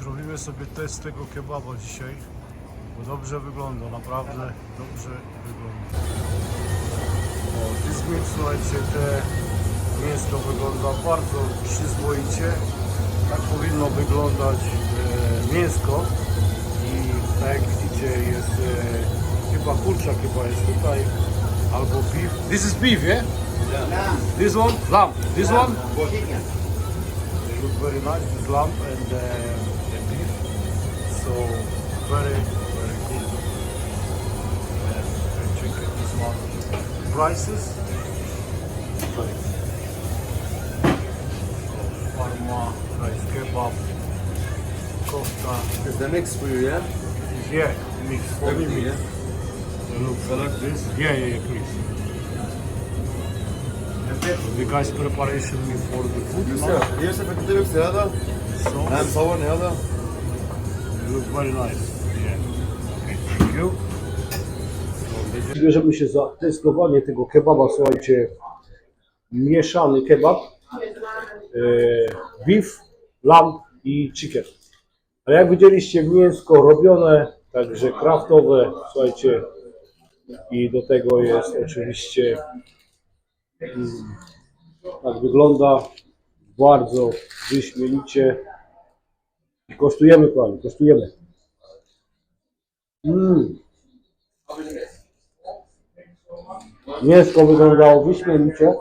Zrobimy sobie test tego kebaba dzisiaj, bo dobrze wygląda, naprawdę dobrze wygląda. O, meat, słuchajcie, te mięsko wygląda bardzo przyzwoicie. Tak powinno wyglądać e, mięsko i tak jak widzicie jest e, chyba kurczak chyba jest tutaj albo beef. This is beef, yeah? This one? Lamb. This one? They look very nice, this lamb and, uh. So very very good. Yes, check it, this one. Prices. Very good. Parma, rice kebab, kofta. Is the mix for you, yeah? Yeah, mix for me. Yeah. Look, select this. Yeah, yeah, yeah, please. The guys preparation for the food. Yusuf, Yusuf, ik doe het zelf. Hem sauer, ja, looks very nice. Thank you. Bierzemy się za testowanie tego kebaba, słuchajcie, mieszany kebab, e, beef, lamb i chicken. A jak widzieliście, mięsko robione, także kraftowe, słuchajcie, i do tego jest oczywiście, mm, tak wygląda, bardzo wyśmienicie. Kosztujemy, kochani, kosztujemy. Mm. Mięsko wyglądało wyśmienicie.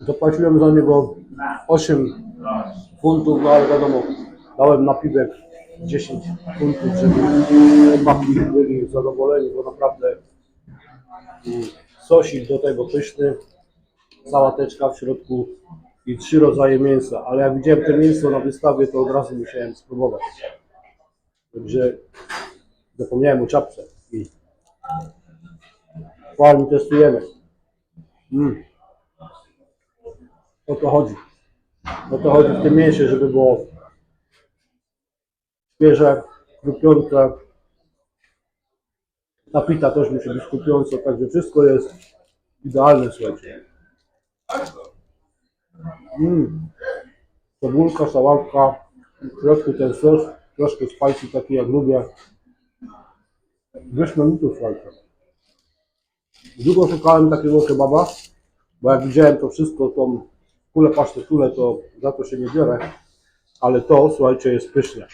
Zapłaciłem za niego 8 funtów, no ale wiadomo, dałem napiwek 10 funtów, żeby chłopaki byli zadowoleni, bo naprawdę mm, sosik do tego pyszny, sałateczka w środku i trzy rodzaje mięsa, ale jak widziałem to mięso na wystawie, to od razu musiałem spróbować. Także zapomniałem o czapce i Fajnie testujemy. Mm. O to chodzi. O to chodzi w tym mięsie, żeby było świeże, krupiące. Ta pita też musi być krupiąca, także wszystko jest idealne, słuchajcie. Mm. Cebulka, sałatka, środku ten sos, troszkę spicy taki jak lubię. Wyśmienity, słuchajcie. Długo szukałem takiego kebaba, bo jak widziałem to wszystko, tą kulę pasztetulę, to za to się nie biorę, ale to, słuchajcie, jest pyszne.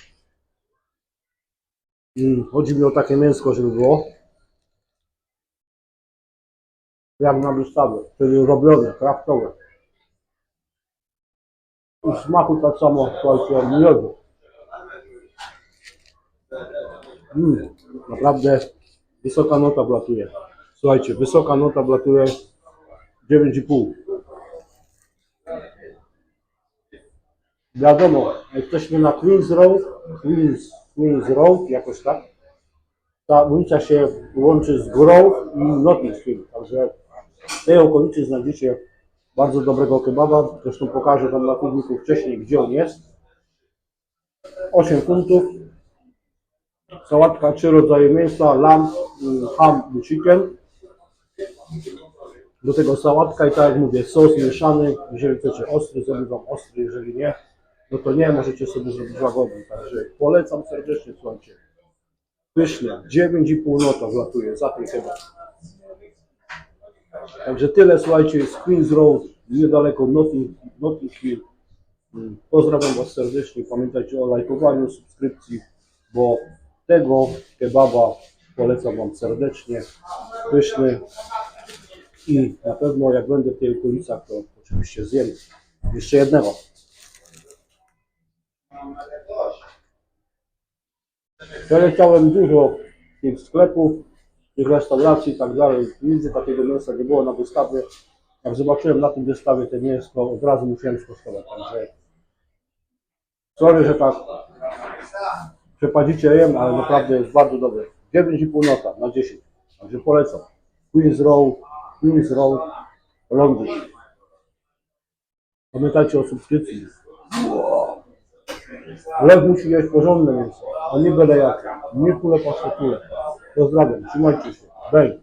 Mm, chodzi mi o takie mięsko, żeby było jak na wystawie, czyli robione, kraftowe. I smaku tak samo, słuchajcie, miodu. Mm, naprawdę wysoka nota wlatuje. Słuchajcie, wysoka nota wlatuje 9,5. Wiadomo, jesteśmy na Queen's Road, Queen's, Queen's Road, jakoś tak. Ta ulica się łączy z Grove i Notting Hill, także w tej okolicy znajdziecie bardzo dobrego kebaba. Zresztą pokażę Wam na filmiku wcześniej, gdzie on jest. 8 funtów. Sałatka, trzy rodzaje mięsa, lamb, mm, ham i chicken. Do tego sałatka i tak jak mówię, sos mieszany. Jeżeli chcecie ostry, zrobię Wam ostry. Jeżeli nie, no to nie, możecie sobie zrobić łagodny. Także polecam serdecznie, słuchajcie. Pyszne, 9,5 nota wlatuje za ten kebab. Także tyle, słuchajcie, z Queen's Road, niedaleko Notting, Hill. Mm, Pozdrawiam Was serdecznie. Pamiętajcie o lajkowaniu, subskrypcji, bo tego kebaba polecam Wam serdecznie. Pyszny i na pewno jak będę w tej okolicach, to oczywiście zjem jeszcze jednego. Przeleciałem dużo tych sklepów, tych restauracji i tak dalej. Nigdy takiego mięsa nie było na wystawie. Jak zobaczyłem na tym wystawie te mięsko, od razu musiałem skosztować. Także sorry, że tak przepadzicie jem, ale naprawdę jest bardzo dobre. 9,5 nota na 10. Także polecam. Queen's Row, Queen's Row, Londyn. Pamiętajcie o subskrypcji. Lew musi jeść porządne mięso, a nie byle jakie. Nie kule pasztetule. Pozdrawiam, trzymajcie się. Bej.